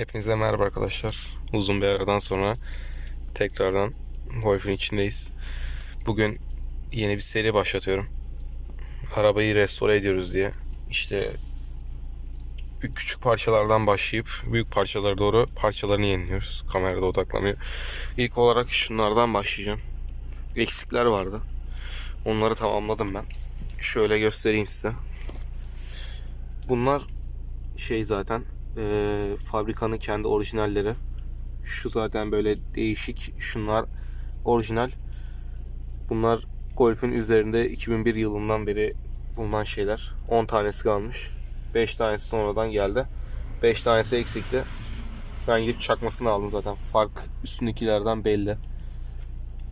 Hepinize merhaba arkadaşlar. Uzun bir aradan sonra tekrardan Golf'ün içindeyiz. Bugün yeni bir seri başlatıyorum. Arabayı restore ediyoruz diye. İşte küçük parçalardan başlayıp büyük parçalara doğru parçalarını yeniliyoruz. Kamerada odaklanıyor. İlk olarak şunlardan başlayacağım. Eksikler vardı. Onları tamamladım ben. Şöyle göstereyim size. Bunlar şey zaten e, fabrikanın kendi orijinalleri. Şu zaten böyle değişik. Şunlar orijinal. Bunlar Golf'ün üzerinde 2001 yılından beri bulunan şeyler. 10 tanesi kalmış. 5 tanesi sonradan geldi. 5 tanesi eksikti. Ben gidip çakmasını aldım zaten. Fark üstündekilerden belli.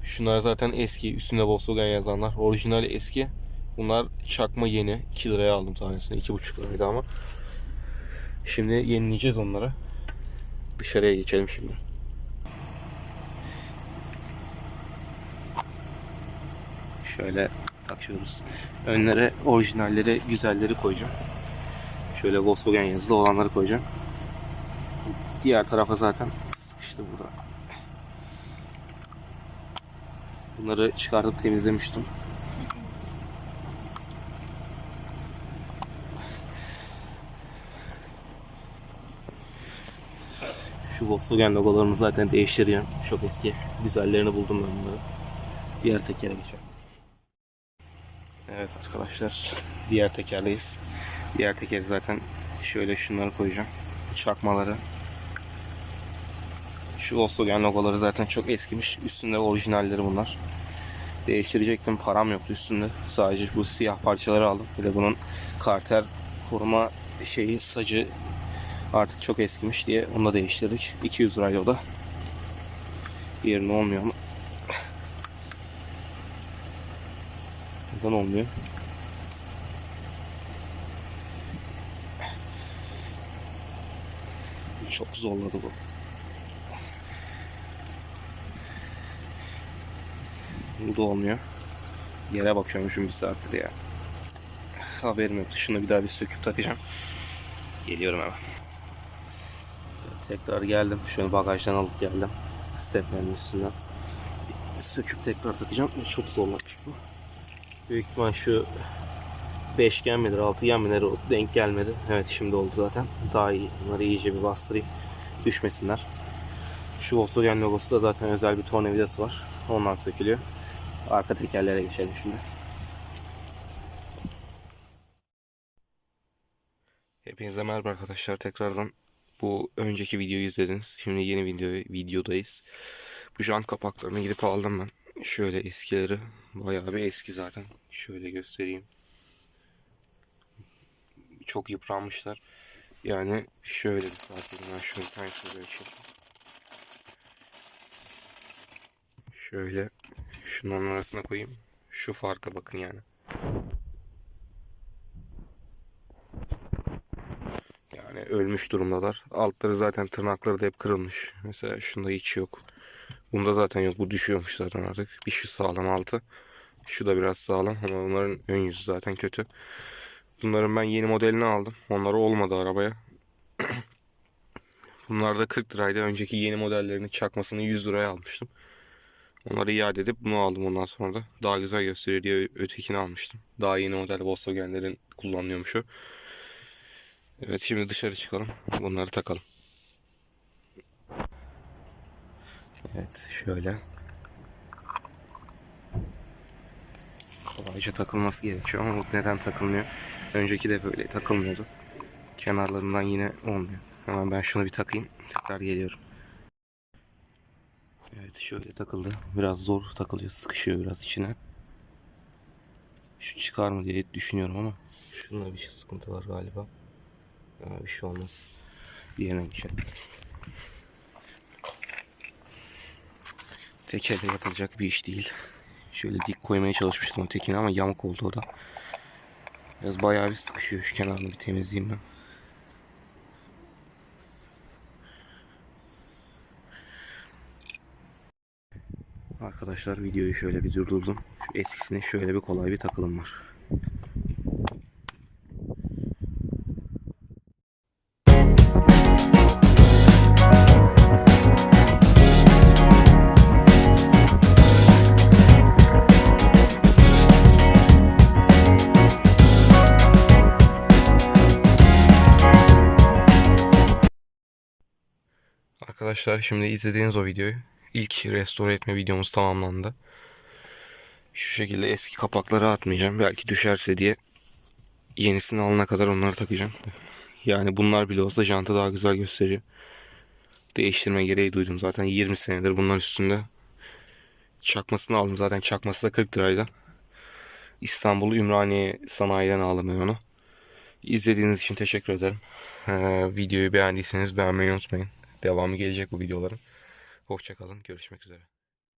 Şunlar zaten eski. Üstünde Volkswagen yazanlar. Orijinali eski. Bunlar çakma yeni. 2 liraya aldım tanesini. 2,5 liraydı ama. Şimdi yenileyeceğiz onları. Dışarıya geçelim şimdi. Şöyle takıyoruz. Önlere orijinalleri, güzelleri koyacağım. Şöyle Volkswagen yazılı olanları koyacağım. Diğer tarafa zaten sıkıştı burada. Bunları çıkartıp temizlemiştim. Şu Volkswagen logolarını zaten değiştireceğim. Çok eski. Güzellerini buldum ben bunları. Diğer tekere geçelim. Evet arkadaşlar. Diğer tekerdeyiz. Diğer tekeri zaten şöyle şunları koyacağım. Çakmaları. Şu Volkswagen logoları zaten çok eskimiş. Üstünde orijinalleri bunlar. Değiştirecektim. Param yoktu üstünde. Sadece bu siyah parçaları aldım. Bir de bunun karter koruma şeyi sacı artık çok eskimiş diye onu da değiştirdik. 200 liraydı o da. Yerine olmuyor ama. Neden olmuyor? Çok zorladı bu. Bu da olmuyor. Yere bakıyormuşum bir saattir ya. Haberim yoktu. Şunu bir daha bir söküp takacağım. Geliyorum hemen. Tekrar geldim. Şunu bagajdan alıp geldim. Steplerin üstünden. Söküp tekrar takacağım. Çok zorlamış bu. Büyük ihtimal şu beşgen midir, altıgen midir denk gelmedi. Evet şimdi oldu zaten. Daha iyi. Bunları iyice bir bastırayım. Düşmesinler. Şu Volkswagen logosu da zaten özel bir tornavidası var. Ondan sökülüyor. Arka tekerlere geçelim şimdi. Hepinize merhaba arkadaşlar. Tekrardan bu önceki videoyu izlediniz. Şimdi yeni video videodayız. Bu jant kapaklarını gidip aldım ben. Şöyle eskileri. Bayağı bir eski zaten. Şöyle göstereyim. Çok yıpranmışlar. Yani şöyle bir fark. Ben bir tanesini böyle çekeyim. Şöyle şunların arasına koyayım. Şu farka bakın yani. Yani ölmüş durumdalar. Altları zaten tırnakları da hep kırılmış. Mesela şunda hiç yok. Bunda zaten yok. Bu düşüyormuş zaten artık. Bir şu sağlam altı. Şu da biraz sağlam ama bunların ön yüzü zaten kötü. Bunların ben yeni modelini aldım. Onları olmadı arabaya. Bunlar da 40 liraydı. Önceki yeni modellerini çakmasını 100 liraya almıştım. Onları iade edip bunu aldım ondan sonra da. Daha güzel gösteriyor diye ötekini almıştım. Daha yeni model Volkswagen'lerin kullanıyormuş o. Evet şimdi dışarı çıkalım. Bunları takalım. Evet şöyle. Kolayca takılması gerekiyor ama bu neden takılmıyor? Önceki de böyle takılmıyordu. Kenarlarından yine olmuyor. Hemen ben şunu bir takayım. Tekrar geliyorum. Evet şöyle takıldı. Biraz zor takılıyor. Sıkışıyor biraz içine. Şu çıkar mı diye düşünüyorum ama şunda bir şey sıkıntı var galiba. Ya bir şey olmaz. Diğerine geçelim. Tekerle yapılacak bir iş değil. Şöyle dik koymaya çalışmıştım o tekini ama yamuk oldu o da. Biraz bayağı bir sıkışıyor. Şu kenarını bir temizleyeyim ben. Arkadaşlar videoyu şöyle bir durdurdum. Şu eskisine şöyle bir kolay bir takılım var. Arkadaşlar şimdi izlediğiniz o videoyu ilk restore etme videomuz tamamlandı. Şu şekilde eski kapakları atmayacağım. Belki düşerse diye yenisini alana kadar onları takacağım. Yani bunlar bile olsa jantı daha güzel gösteriyor. Değiştirme gereği duydum zaten 20 senedir bunlar üstünde. Çakmasını aldım zaten çakması da 40 liraydı. İstanbul Ümraniye sanayiden aldım onu. İzlediğiniz için teşekkür ederim. Ee, videoyu beğendiyseniz beğenmeyi unutmayın. Devamı gelecek bu videoların. Hoşçakalın. Görüşmek üzere.